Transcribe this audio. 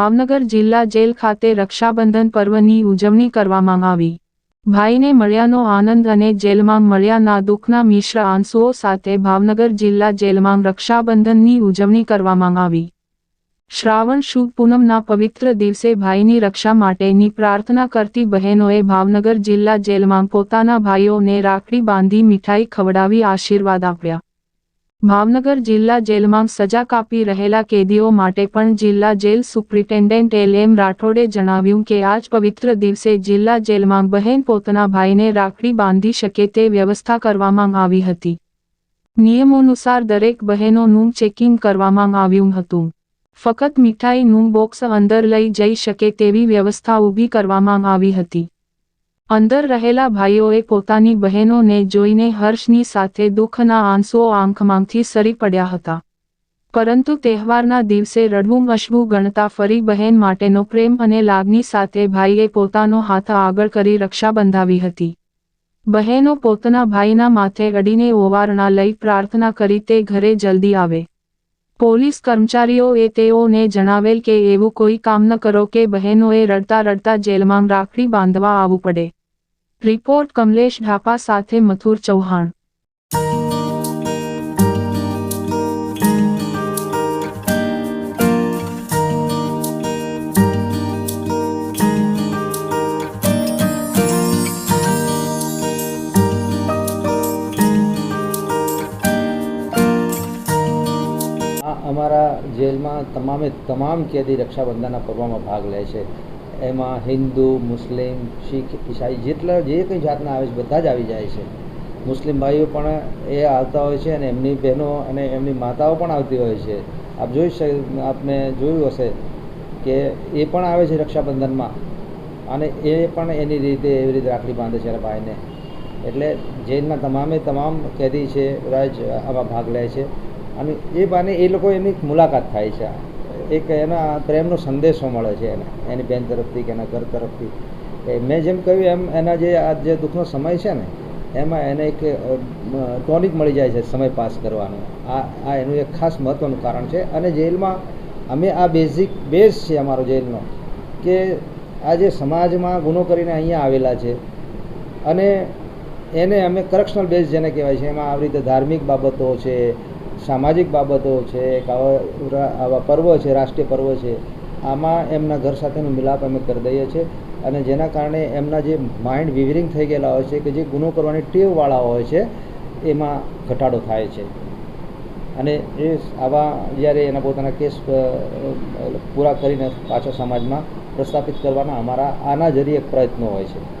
ભાવનગર જિલ્લા જેલ ખાતે રક્ષાબંધન પર્વની ઉજવણી કરવામાં આવી. ભાઈને મળ્યાનો આનંદ અને જેલમાં મળ્યાના દુઃખના મિશ્ર આંસુઓ સાથે ભાવનગર જિલ્લા જેલમાં રક્ષાબંધનની ઉજવણી કરવામાં આવી. શ્રાવણ શુભ પૂનમના પવિત્ર દિવસે ભાઈની રક્ષા માટેની પ્રાર્થના કરતી બહેનોએ ભાવનગર જિલ્લા જેલમાં પોતાના ભાઈઓને રાખડી બાંધી મીઠાઈ ખવડાવી આશીર્વાદ આપ્યા. ભાવનગર જિલ્લા જેલમાં સજા કાપી રહેલા કેદીઓ માટે પણ જિલ્લા જેલ સુપ્રિન્ટેન્ડન્ટ એલ એમ રાઠોડે જણાવ્યું કે આજ પવિત્ર દિવસે જિલ્લા જેલમાં બહેન પોતાના ભાઈને રાખડી બાંધી શકે તે વ્યવસ્થા કરવામાં આવી હતી. નિયમોનુસાર દરેક બહેનોનું ચેકિંગ કરવામાં આવ્યું હતું. ફક્ત મીઠાઈનું બોક્સ અંદર લઈ જઈ શકે તેવી વ્યવસ્થા ઊભી કરવામાં આવી હતી. અંદર રહેલા ભાઈઓએ પોતાની બહેનોને જોઈને હર્ષની સાથે દુઃખના આંસુઓ આંખમાંથી સરી પડ્યા હતા. પરંતુ તહેવારના દિવસે રડવું મશવું ગણતા ફરી બહેન માટેનો પ્રેમ અને લાગણી સાથે ભાઈએ પોતાનો હાથ આગળ કરી રક્ષા બંધાવી હતી. બહેનો પોતાના ભાઈના માથે અડીને ઓવારણા લઈ પ્રાર્થના કરી તે ઘરે જલ્દી આવે. પોલીસ કર્મચારીઓએ તેઓને જણાવેલ કે એવું કોઈ કામ ન કરો કે બહેનોએ રડતા રડતા જેલમાં રાખડી બાંધવા આવવું પડે. રિપોર્ટ કમલેશ ઢાપા સાથે મથુર ચૌહાણ. અમારા જેલમાં તમામે તમામ કેદી રક્ષાબંધનના પર્વમાં ભાગ લે છે. એમાં હિન્દુ, મુસ્લિમ, શીખ, ઈસાઈ જેટલા જે કંઈ જાતના આવે છે, બધા જ આવી જાય છે. મુસ્લિમ ભાઈઓ પણ એ આવતા હોય છે અને એમની બહેનો અને એમની માતાઓ પણ આવતી હોય છે. આપ જોઈ શકે, આપને જોયું હશે કે એ પણ આવે છે રક્ષાબંધનમાં અને એ પણ એની રીતે એવી રીતે રાખડી બાંધે છે ભાઈને. એટલે જૈનના તમામે તમામ કેદી છે બધા જ આમાં ભાગ લે છે અને એ બાને એ લોકો એની મુલાકાત થાય છે. એક એના પ્રેમનો સંદેશો મળે છે એને, એની બેન તરફથી કે એના ઘર તરફથી. મેં જેમ કહ્યું એમ એના જે આ જે દુઃખનો સમય છે ને, એમાં એને એક ટોનિક મળી જાય છે સમય પાસ કરવાનો. આ આ એનું એક ખાસ મહત્ત્વનું કારણ છે. અને જેલમાં અમે આ બેઝિક બેઝ છે અમારો જેલનો, કે આ જે સમાજમાં ગુનો કરીને અહીંયા આવેલા છે. અને એને અમે કરપ્શનલ બેઝ જેને કહેવાય છે, એમાં આવી રીતે ધાર્મિક બાબતો છે સામાજિક બાબતો છે, એક આવા આવા પર્વ છે, રાષ્ટ્રીય પર્વ છે, આમાં એમના ઘર સાથેનો મિલાપ અમે કરી દઈએ છીએ અને જેના કારણે એમના જે માઇન્ડ વિવરિંગ થઈ ગયેલા હોય છે કે જે ગુનો કરવાની ટેવવાળા હોય છે, એમાં ઘટાડો થાય છે. અને એ આવા જ્યારે એના પોતાના કેસ પૂરા કરીને પાછો સમાજમાં પ્રસ્થાપિત કરવાના અમારા આના જરીએ પ્રયત્નો હોય છે.